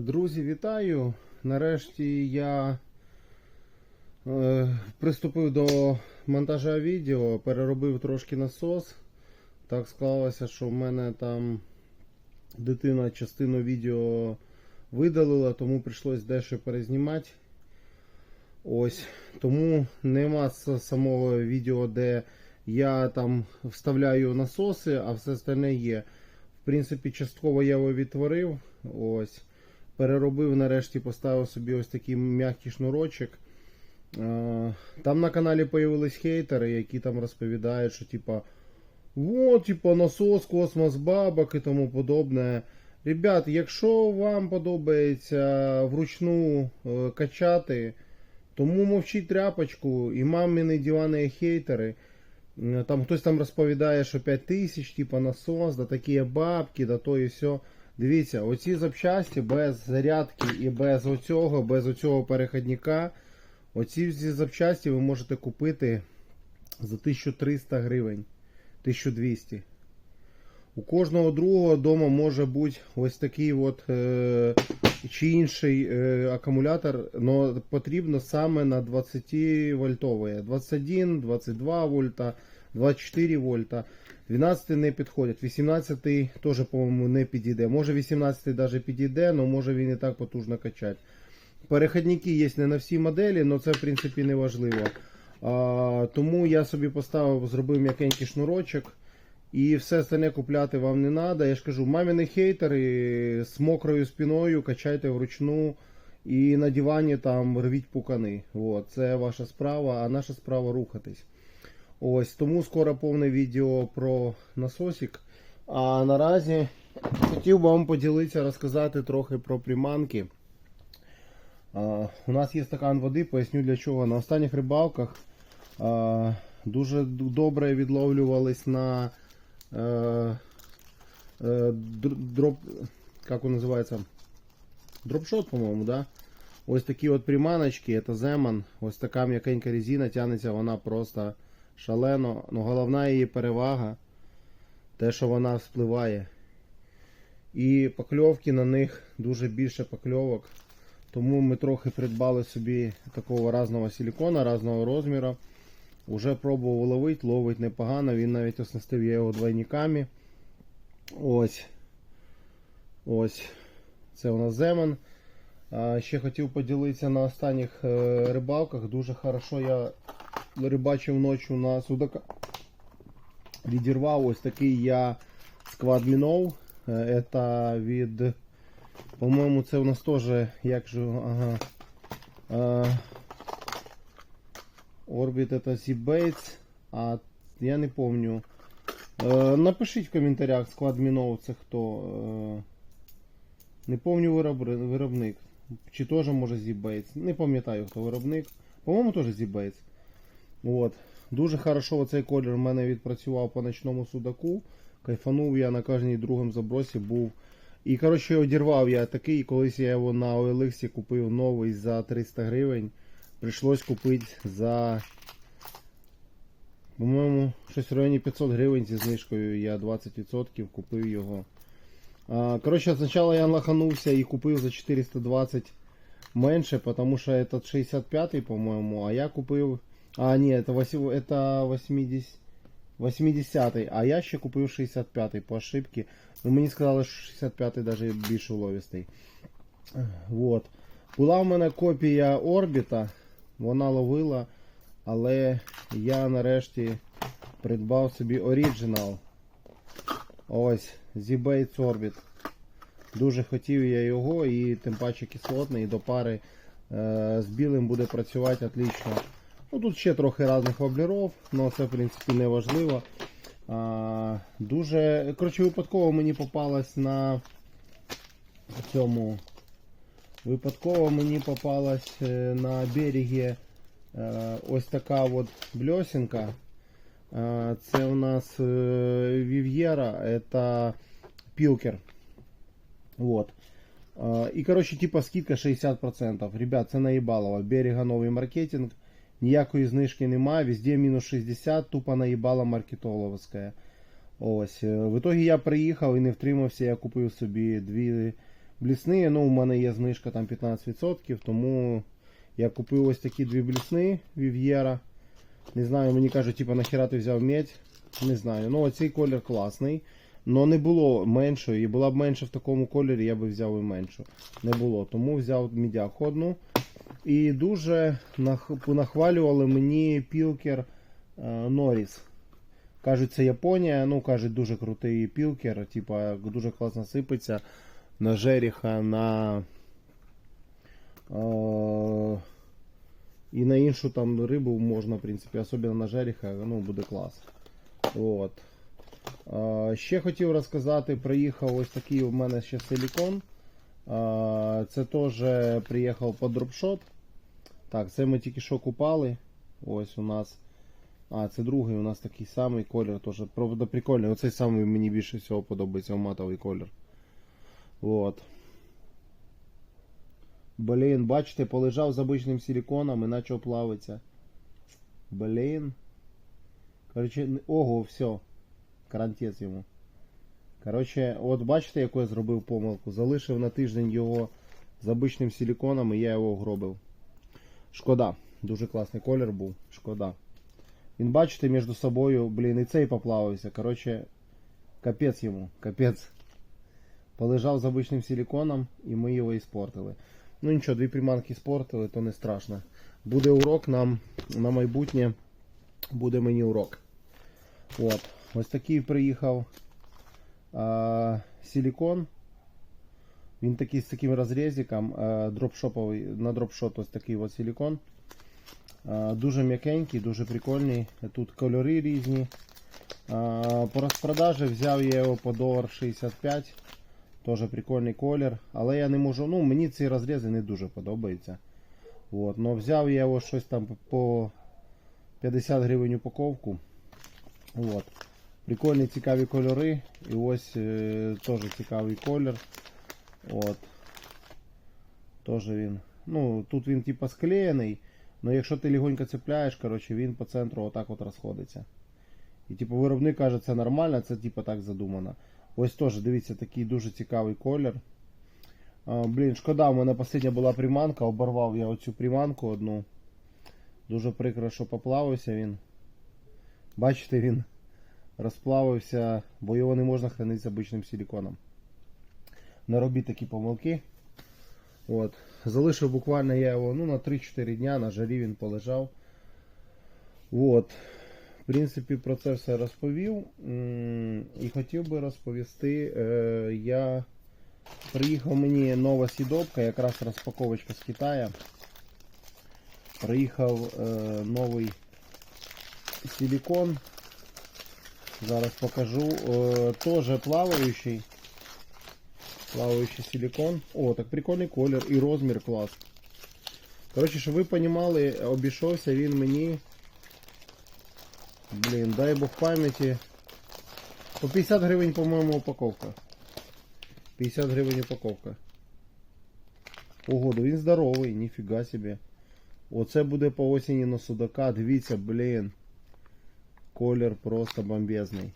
Друзі, вітаю! Нарешті я е, приступив до монтажа відео, переробив трошки насос. Так склалося, що в мене там дитина частину відео видалила, тому прийшлось дещо перезнімати. Ось. Тому нема самого відео, де я там вставляю насоси, а все остальне є. В принципі, частково я його відтворив. Ось. Переробив нарешті, поставив собі ось такий м'який шнурочок. Е, Там на каналі появились хейтери, які там розповідають, що типа вот, типа насос, космос бабок і тому подобне. Ребят, якщо вам подобається вручну е, качати, тому мовчіть тряпочку і мамини дивани хейтери. Е, Там хтось там розповідає, що 5 тисяч, типа насос, да такі бабки, да то і все. Дивіться, оці запчасті без зарядки і без оцього, без оцього переходника. Оці всі запчасті ви можете купити за 1300 гривень, 1200. У кожного другого дома може бути ось такий от е, чи інший е, акумулятор, але потрібно саме на 20 вольтові. 21, 22 вольта, 24 вольта. 12 не підходять. 18 теж, по-моєму, не підійде. Може 18 навіть підійде, але може він і так потужно качати. Переходники є не на всі моделі, але це в принципі не важливо. А, тому я собі поставив, зробив м'якенький шнурочок. І все остальне купляти вам не треба. Я ж кажу, маміни хейтери з мокрою спиною качайте вручну і на дивані там рвіть пукани. От, це ваша справа, а наша справа рухатись. Ось тому скоро повне відео про насосик. А наразі хотів би вам поділитися, розказати трохи про приманки. А, у нас є стакан води, поясню для чого. На останніх рибалках а, дуже добре відловлювались на е, е, дроп, как он називається? Дропшот, по-моєму, да? Ось такі от приманочки, це Земан. Ось така м'якенька резина тягнеться, вона просто шалено. Ну, головна її перевага, те, що вона вспливає. І покльовки на них дуже більше покльовок. Тому ми трохи придбали собі такого разного силикона, різного розміру. Уже пробував ловити, ловить непогано, він навіть оснастив я його двойниками. Ось. Ось. Це у нас Земан. А, ще хотів поділитися на останніх е, рибалках. Дуже хорошо я рибачив ночі на судака. Відірвав ось такий я сквад мінов. Е, Це від. По-моєму, це у нас теж як же. Ага. Е, Orbit это Seabaits, а я не помню. Е, напишіть в коментарях склад мінов це хто. Е, не помню виробник. Чи теж може Seabaits. Не пам'ятаю хто виробник. По-моєму теж Seabaits. От. Дуже хорошо оцей колір в мене відпрацював по ночному судаку. Кайфанув я на кожній другому забросі був. І коротше одірвав я такий, колись я його на OLX купив новий за 300 гривень. Прийшлось купити за, по-моєму, щось в районі 500 гривень зі знижкою. Я 20% купив його. Коротше, спочатку я лаханувся і купив за 420 менше, тому що этот 65-й, по-моєму, а я купив. А, ні, це 80. 80-й, а я ще купив 65-й по ошибці. Ну, мені сказали, що 65-й навіть більш уловістий. Вот. Була в мене копія орбіта, вона ловила, але я нарешті придбав собі оригінал. Ось, Z-Baits Orbit. Дуже хотів я його і тим паче кислотний, і до пари е, з білим буде працювати отлично. Ну, тут ще трохи різних воблерів, але це в принципі не важливо. А, дуже, коротше, випадково мені попалась на цьому. Випадково мені попалась е, на берегі е, ось така от бльосинка. Е, Це у нас е, Вів'єра, це пілкер. Вот. Е, І, коротше, типа скидка 60%. Ребят, це наїбалово. Берега новий маркетинг. Ніякої знижки немає, везде мінус 60, тупо наїбала маркетологська. Ось. е, В итоге я приїхав і не втримався, я купив собі дві блісни. Ну, у мене є знижка там 15%, тому я купив ось такі дві блісни Вів'єра. Не знаю, мені кажуть, типу, нахіра ти взяв медь. Не знаю. Ну, оцей колір класний. Но не було меншої. І була б менше в такому кольорі, я би взяв і меншу. Не було. Тому взяв мідяку одну. І дуже нах- нахвалювали мені пілкер е, Норіс. Кажуть, це Японія. Ну, кажуть, дуже крутий пілкер. Типа, дуже класно сипеться на жеріха, на. Е, і на іншу там рибу можна, в принципі, особливо на жеріха, ну, буде клас. От. Е, ще хотів розказати, приїхав ось такий у мене ще силікон. Е, це теж приїхав по дропшот. Так, це ми тільки що купали. Ось у нас. А, це другий у нас такий самий колір теж. Правда, прикольний. Оцей самий мені більше всього подобається матовий колір. От. Блін, бачите, полежав з обичним силіконом і почав плавитися. Блін. Короче, ого, все. Карантець йому. Короче, от бачите, яку я зробив помилку. Залишив на тиждень його з обичним силіконом і я його гробив. Шкода. Дуже класний колір був. Шкода. Він, бачите, між собою, блін, і цей поплавився. Короче, капець йому, капець. Полежав з обичним силіконом і ми його іспортили. Ну нічого, дві приманки спортили, то не страшно. Буде урок нам на майбутнє. Буде мені урок. От. Ось такий приїхав а, силікон. Він такий з таким розрізиком, дропшоповий, на дропшот ось такий ось силікон. Дуже м'якенький, дуже прикольний. Тут кольори різні. По розпродажі взяв я його по долар 65. Теж прикольний колір. Але я не можу. Ну, мені ці розрізи не дуже подобаються. От. Но взяв я його щось там по 50 гривень упаковку. От. Прикольні цікаві кольори. І ось е, теж цікавий колір. От. Теж він. Ну, тут він типа склеєний. але якщо ти легонько цепляєш, коротше, він по центру отак от розходиться. І типу виробник каже, це нормально, це типу так задумано. Ось теж, дивіться, такий дуже цікавий колір. А, блін, шкода, у мене остання була приманка, оборвав я оцю приманку одну. Дуже прикро, що поплавився він. Бачите, він розплавився, бо його не можна хранити з обичним силіконом. Не робіть такі помилки. От. Залишив буквально я його ну, на 3-4 дня, на жарі він полежав. От. В принципі, про це все розповів. І хотів би розповісти, е, я приїхав мені нова сідобка, якраз розпаковочка з Китаю. Приїхав е, новий силикон. Зараз покажу. Е, Тоже плаваючий. Плаваючий силикон. О, так прикольний колір і розмір клас. Коротше, щоб ви розуміли, обійшовся він мені. Блін, дай Бог пам'яті. По 50 гривень, по-моєму, упаковка. 50 гривень упаковка. Ого, він здоровий, ніфіга собі. Оце буде по осені на судака. Дивіться, блін. Колір просто бомбезний.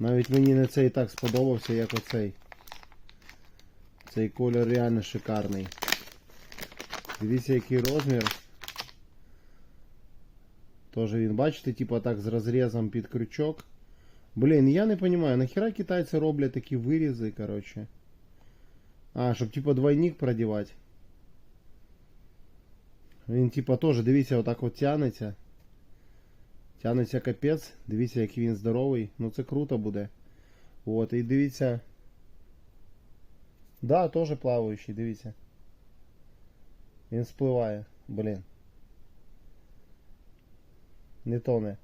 Навіть мені не цей так сподобався, як оцей. Цей колір реально шикарний. Дивіться, який розмір. Тоже він, бачите, типа так з розрізом під крючок. Блін, я не понимаю, нахера китайці роблять такі вирізи, короче. А, щоб типа двойник продівати. Він типа теж, дивіться, отак от тянеться. Тянеться капець. Дивіться, який він здоровий. Ну це круто буде. От, і дивіться. Да, теж плаваючий, дивіться. Він спливає, блін. Не тоне.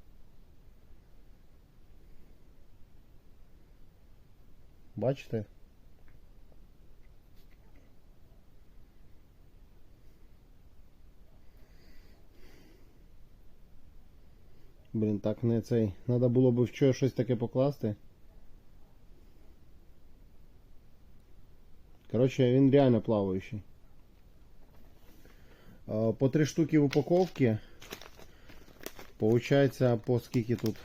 Бачите? Блін, так не цей. Надо було б вчора щось таке покласти. Коротше, він реально плаваючий. По три штуки в упаковці. Получається по скільки тут?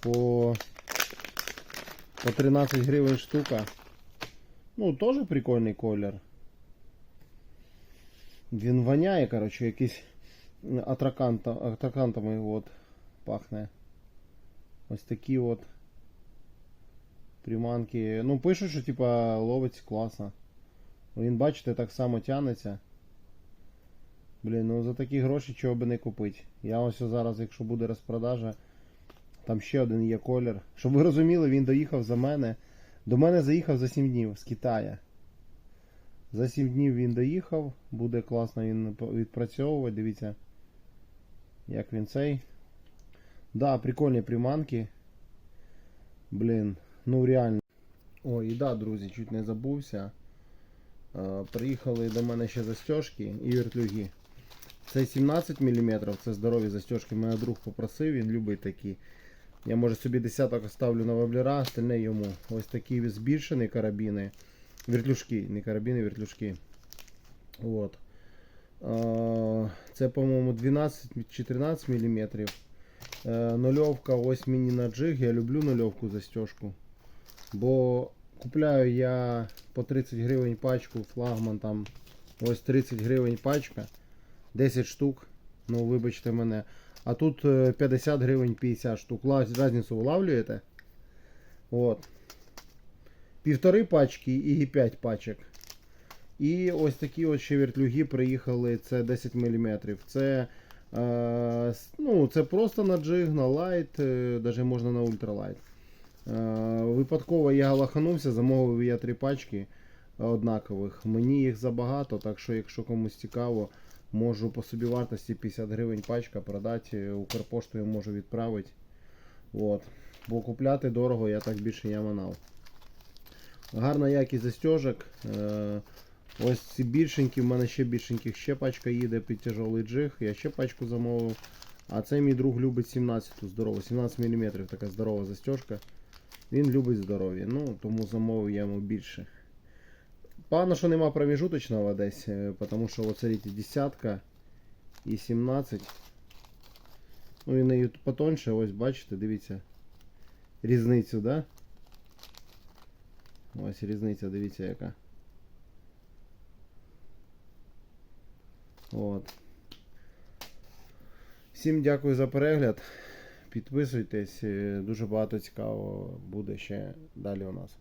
По, по 13 гривень штука. Ну, теж прикольний колір. Він воняє, коротше, якийсь атраканта, атракантами от пахне. Ось такі от приманки. Ну, пишуть, що типа ловить класно. Він, бачите, так само тянеться. Блін, ну за такі гроші чого би не купити. Я ось зараз, якщо буде розпродажа, там ще один є колір. Щоб ви розуміли, він доїхав за мене. До мене заїхав за 7 днів з Китая. За 7 днів він доїхав, буде класно він відпрацьовувати. Дивіться, як він цей. Да, прикольні приманки. Блін, ну реально. Ой, да, друзі, чуть не забувся. Е, Приїхали до мене ще застежки і вертлюги. Це 17 мм, це здорові застежки. Мене друг попросив, він любить такі. Я може собі десяток оставлю на воблера, остальне йому. Ось такі збільшені карабіни. Вертлюжки, не карабіни, вертлюжки. От. Е, Це, по-моєму, 12-14 мм. Е, Нульовка, ось мені на джиг. Я люблю нульовку застежку. Бо купляю я по 30 гривень пачку, флагман там. Ось 30 гривень пачка. 10 штук. Ну, вибачте мене. А тут е, 50 гривень 50 штук. Разницю улавлюєте? От. Півтори пачки і 5 пачок. І ось такі от ще вертлюги приїхали. Це 10 мм. Це, е, ну, це просто на джиг, на лайт, е, навіть можна на ультралайт. Е, випадково я лаханувся, замовив я три пачки однакових. Мені їх забагато, так що, якщо комусь цікаво, можу по собі вартості 50 гривень пачка продати, Укрпоштою можу відправити. От. Бо купляти дорого я так більше не манав. Гарна якість застежок. Ось ці більшенькі, в мене ще більшеньких ще пачка їде під тяжелий джиг. Я ще пачку замовив. А це мій друг любить 17 здорову, 17 мм така здорова застежка. Він любить здоров'я, ну тому замовив я йому більше. Погано, що нема проміжуточного десь, е, тому що от смотрите, десятка і 17. Ну і нею потоньше, ось бачите, дивіться. Різницю, да? Ось різниця, дивіться яка. От. Всім дякую за перегляд. Підписуйтесь, е, дуже багато цікаво буде ще далі у нас.